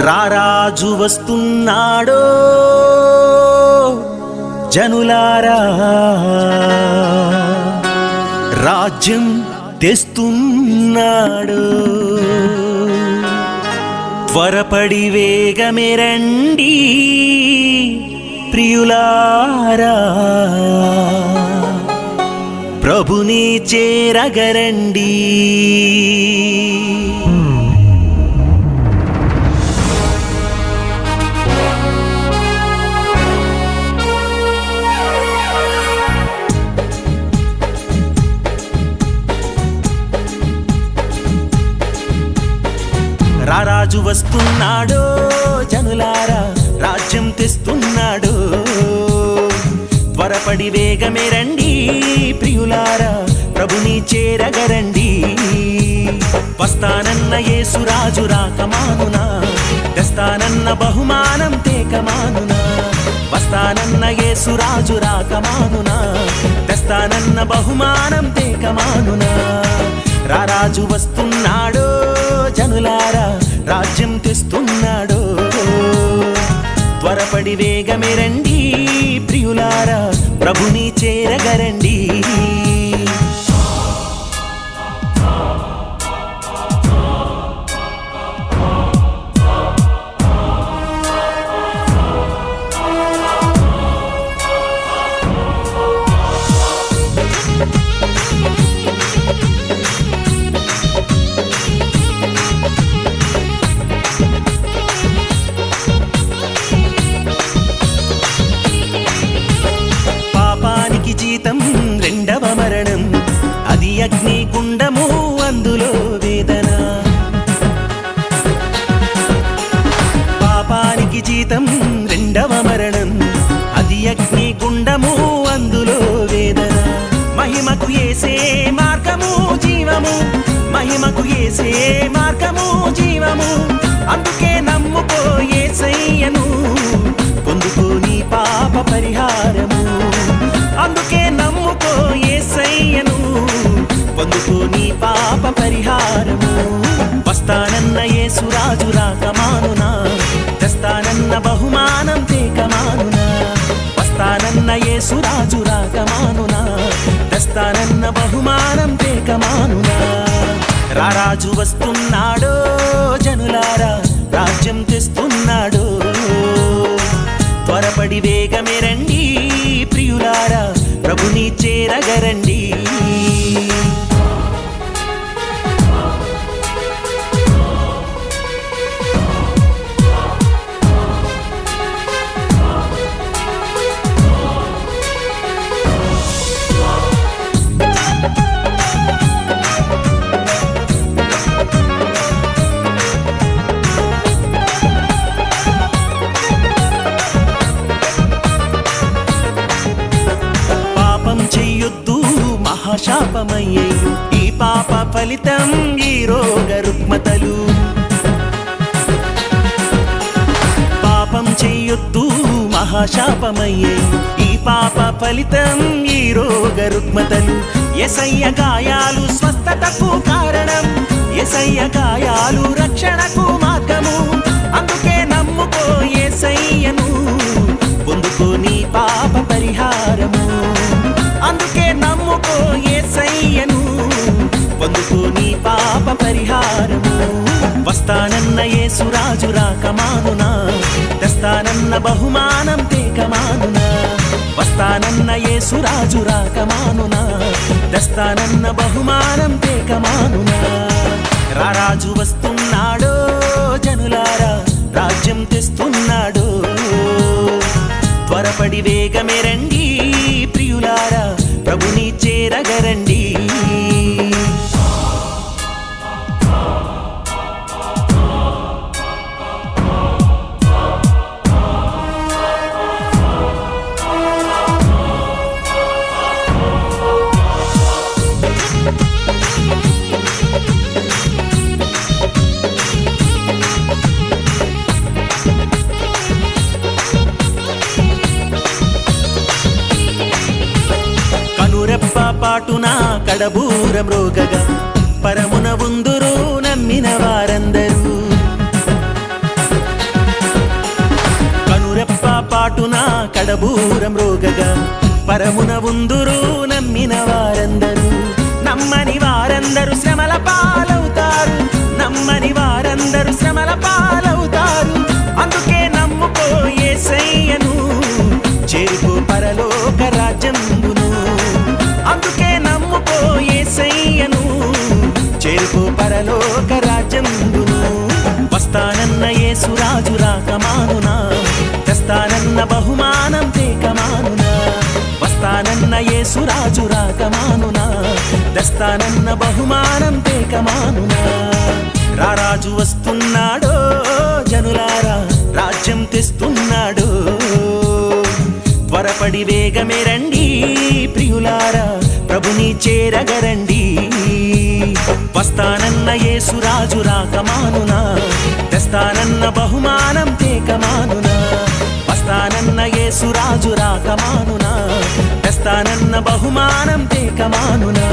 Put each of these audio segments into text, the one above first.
రారాజు వస్తున్నాడో జనులారా. రాజ్యం తెస్తున్నాడు. త్వరపడి వేగమెరండి ప్రియులారా. ప్రభుని చేరగరండి. వస్తున్నాడు జనులారా రాజ్యం తెస్తున్నాడు. త్వరపడి వేగమే రండి ప్రియులారా ప్రభుని చేరగరండి. వస్తానన్న యేసురాజు రాకమానునా తెస్తానన్న బహుమానం తేకమానునా. వస్తానన్న యేసురాజు రాకమానునా తెస్తానన్న బహుమానం తేకమానునా. రారాజు వస్తున్నాడు జనులారా రాజ్యం తెస్తున్నాడు. త్వరపడి వేగమే రండి ప్రియులారా ప్రభుని చేరగరండి. మహిమకు ఏసే మార్గము జీవము. అందుకే నమ్ముకో ఏసయ్యను. పొందుకో నీ పాప పరిహారము. అందుకే నమ్ముకో ఏసయ్యను. పొందుకో నీ పాప పరిహారము. వస్తానన్న యేసురాజు రాకమానునా. తెస్తానన్న బహుమానం తేకమానునా. వస్తానన్న యేసురాజు రాకమానునా. తెస్తానన్న బహుమానం తేకమానునా. రాజు వస్తున్నాడో జనులారా రాజ్యం తెస్తున్నాడు. త్వరపడి వేగమే రండి ప్రియులారా ప్రభుని చేరగరండి. ఫలితం ఈ రోగ రుగ్మతలు. పాపం చెయ్యొద్దు మహాశాపమయ్యే ఈ పాప ఫలితం ఈ రోగ రుగ్మతలు. ఎసయ్య గాయాలు స్వస్థతకు కారణం ఎసయ్య గాయాలు రక్షణకు మార్గము. అందుకే నమ్ముకో ఏసయ్యను పొందుకో నీ పాప పరిహారము. అందుకే నమ్ముకో ఏసయ్యను పొందుకో నీ పాప పరిహారము. వస్తానన్న యేసురాజు రాకమానునా. తెస్తానన్న బహుమానం తేకమానునా. వస్తానన్న యేసురాజు రాకమానునా. తెస్తానన్న బహుమానం తేకమానునా. రారాజు వస్తున్నాడో జనులారా రాజ్యం తెస్తున్నాడు. త్వరపడి వేగమే రండి ప్రియులారా ప్రభుని చేరగరండి. కడబూర మృగగా పరమున ఉందురు నమ్మిన వారందరూ. కనురెప్ప పాటున కడబూర మృగగా పరమున ఉందురు నమ్మిన వారందరూ. నమ్మని వారందరూ శ్రమల పాలవుతారు. నమ్మని వారందరూ శ్రమల పాలు యేసురాజు రాకమానునా. దస్తానన్న బహుమానం తేకమానునా. రారాజు వస్తున్నాడో జనులారా రాజ్యం తెస్తున్నాడో. త్వరపడి వేగమే రండి ప్రియులారా ప్రభుని చేరగరండి. వస్తానన్న యేసురాజు రాకమానునా. తెస్తానన్న బహుమానం తేకమానునా. వస్తానన్న యేసురాజు రాకమానునా. తెస్తానన్న బహుమానం తేకమానునా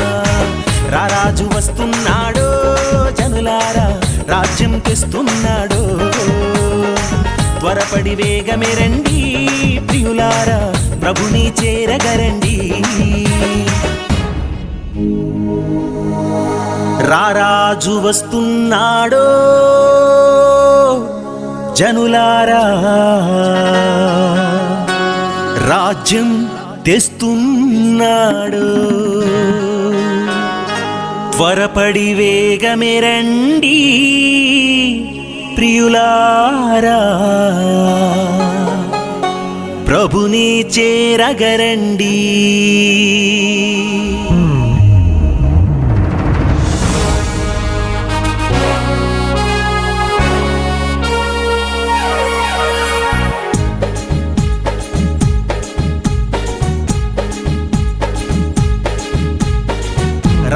రారాజు వస్తున్నాడో జనులారా? రాజ్యం తెస్తున్నాడో? త్వరపడి వేగమే రండి ప్రియులారా ప్రభుని చేరగరండి. రారాజు వస్తున్నాడో జనులారా? రాజ్యం తెస్తున్నాడు. త్వరపడి వేగమెరండి ప్రియులారా. ప్రభుని చేరగరండి.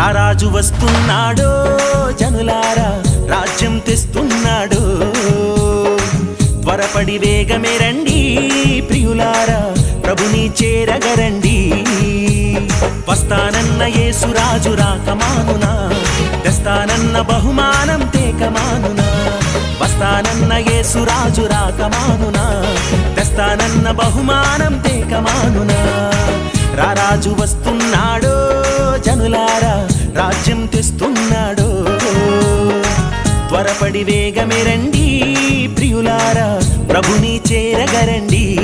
రారాజు వస్తున్నాడో జనులారా రాజ్యం తెస్తున్నాడో. త్వరపడి వేగమే రండి ప్రియులారా ప్రభుని చేరగరండి. వస్తానన్న యేసురాజు రాకమానునా తెస్తానన్న బహుమానం తేకమానునా. వస్తానన్న యేసురాజు రాకమానునా తెస్తానన్న బహుమానం తేకమానునా. రారాజు వస్తున్నాడో జనులారా రాజ్యం తెస్తున్నాడో. త్వరపడి వేగమే రండి ప్రియులారా ప్రభుని చేరగరండి.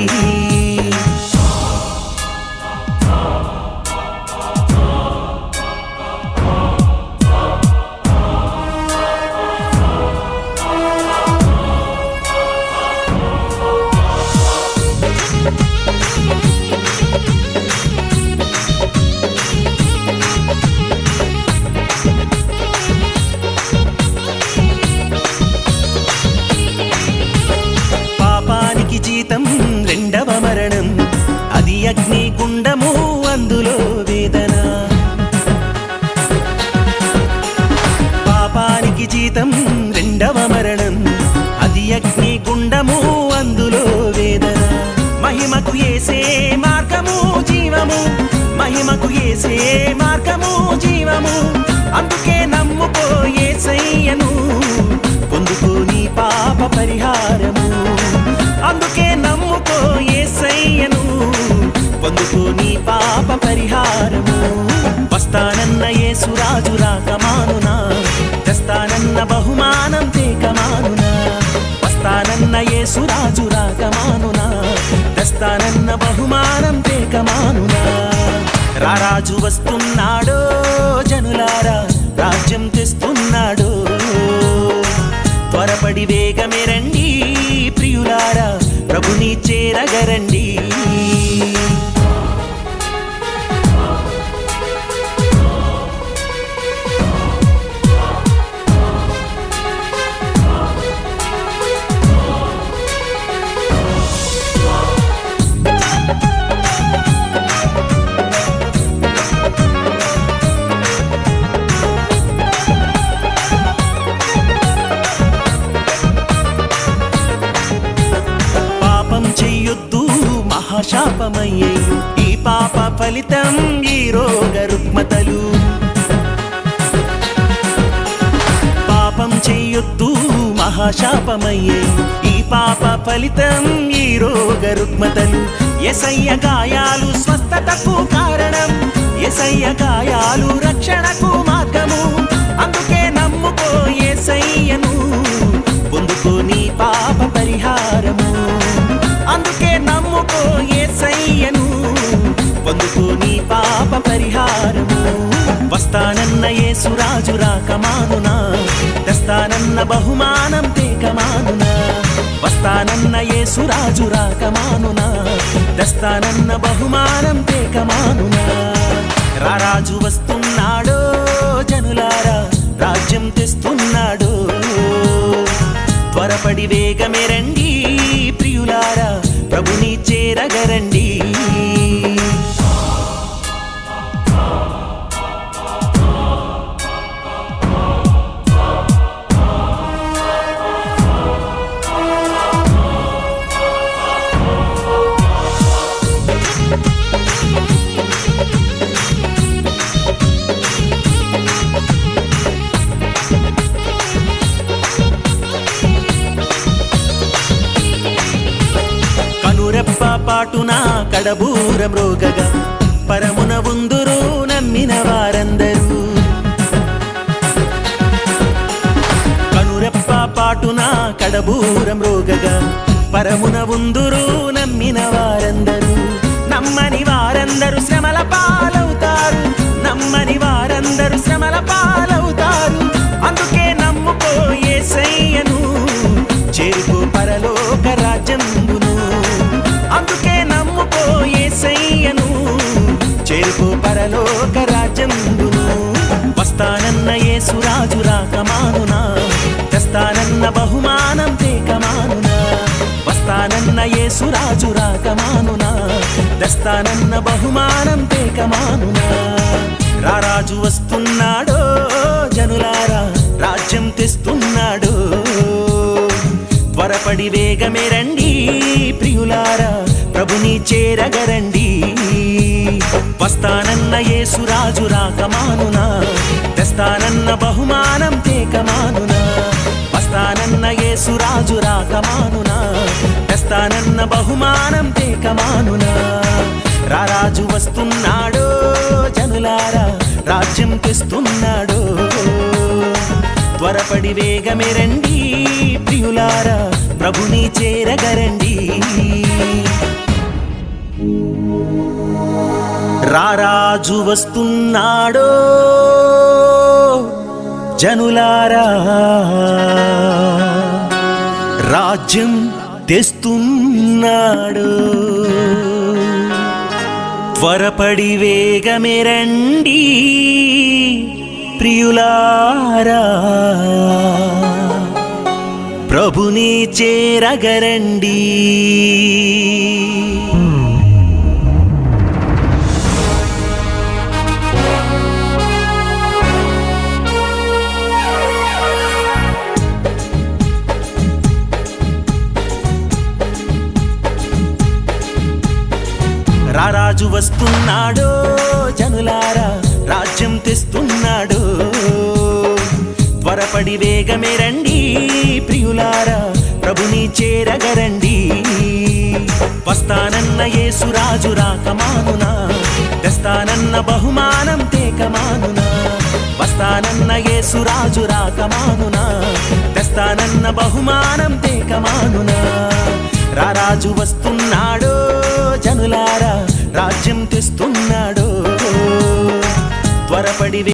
పాపానికి రెండవ మరణం. అది అగ్ని గుండము అందులో వేదన. మహిమకు ఏసే మార్గము జీవము. మహిమకు ఏసే మార్గము జీవము. అందుకే నమ్ముకో ఏసయ్యను. పొందుకో నీ పాప పరిహారము. అందుకే నమ్ముకో ఏసయ్యను. పొందుకో నీ పాప పరిహారము. వస్తానన్న యేసురాజు రాకమా? యేసురాజు రాకమానునా తెస్తానన్న బహుమానం తేకమానునా? రారాజు వస్తున్నాడో జనులారా రాజ్యం తెస్తున్నాడో? త్వరపడి వేగమే రండి ప్రియులారా ప్రభుని చేరగరండి. శాపమయ్యేయు ఈ పాప ఫలితం ఈ రోగ రుగ్మతలు. పాపం చెయ్యొద్దు మహాశాపమయ్యేయు ఈ పాప ఫలితం ఈ రోగ రుగ్మతలు. ఎసయ్య గాయాలు స్వస్థతకు కారణం ఎసయ్య గాయాలు రక్షణకు మార్గం. యేసురాజు రాకమానునా. తెస్తానన్న బహుమానం తేకమానునా. వస్తానన్న యేసురాజు రాకమానునా. తెస్తానన్న బహుమానం తేకమానునా. రారాజు వస్తున్నాడో జనులారా రాజ్యం తెస్తున్నాడో. త్వరపడి వేగమే రండి ప్రియులారా ప్రభుని చేరగరండి. పాటున కడబూర మ్రోగగా పరమున ఉందురు నమ్మిన వారందరూ. కనురెప్ప పాటున కడబూర మ్రోగగా పరమున ఉందురు నమ్మిన వారందరూ. నమ్మని వారందరూ శ్రమల పాలవుతారు. నమ్మని వారందరూ శ్రమల పాలవుతారు. అందుకే నమ్ముకో యేసయ్యను పరలోక రాజ్యందును వస్తానన్న యేసురాజు రాకమానునా. తెస్తానన్న బహుమానం తేకమానునా. వస్తానన్న యేసురాజు రాకమానునా. తెస్తానన్న బహుమానం తేకమానునా. రారాజు వస్తున్నాడో జనులారా రాజ్యం తెస్తున్నాడో. త్వరపడి వేగమే రండి ప్రియులారా. ప్రభుని చేరగరండి. వస్తానన్న యేసురాజు రాకమానునా తెస్తానన్న బహుమానం తేకమానునా. వస్తానన్న యేసురాజు రాకమానునా తెస్తానన్న బహుమానం తేకమానునా. రారాజు వస్తున్నాడో జనులారా రాజ్యం తెస్తున్నాడో. త్వరపడి వేగమేరండి ప్రియులారా ప్రభుని చేరగరండి. రారాజు వస్తున్నాడో జనులారా. రాజ్యం తెస్తున్నాడు. త్వరపడి వేగమేరండి ప్రియులారా. ప్రభుని చేరగరండి. రారాజు వస్తున్నాడో జనులారా రాజ్యం తెస్తున్నాడో. త్వరపడి వేగమే రండి ప్రియులారా ప్రభుని చేరగరండి. వస్తానన్న యేసురాజు రాకమానునా తెస్తానన్న బహుమానం తేకమానునా. వస్తానన్న యేసురాజు రాకమానునా తెస్తానన్న బహుమానం తేకమానునా. రారాజు వస్తు రాజ్యం తెస్తున్నాడో. త్వరపడి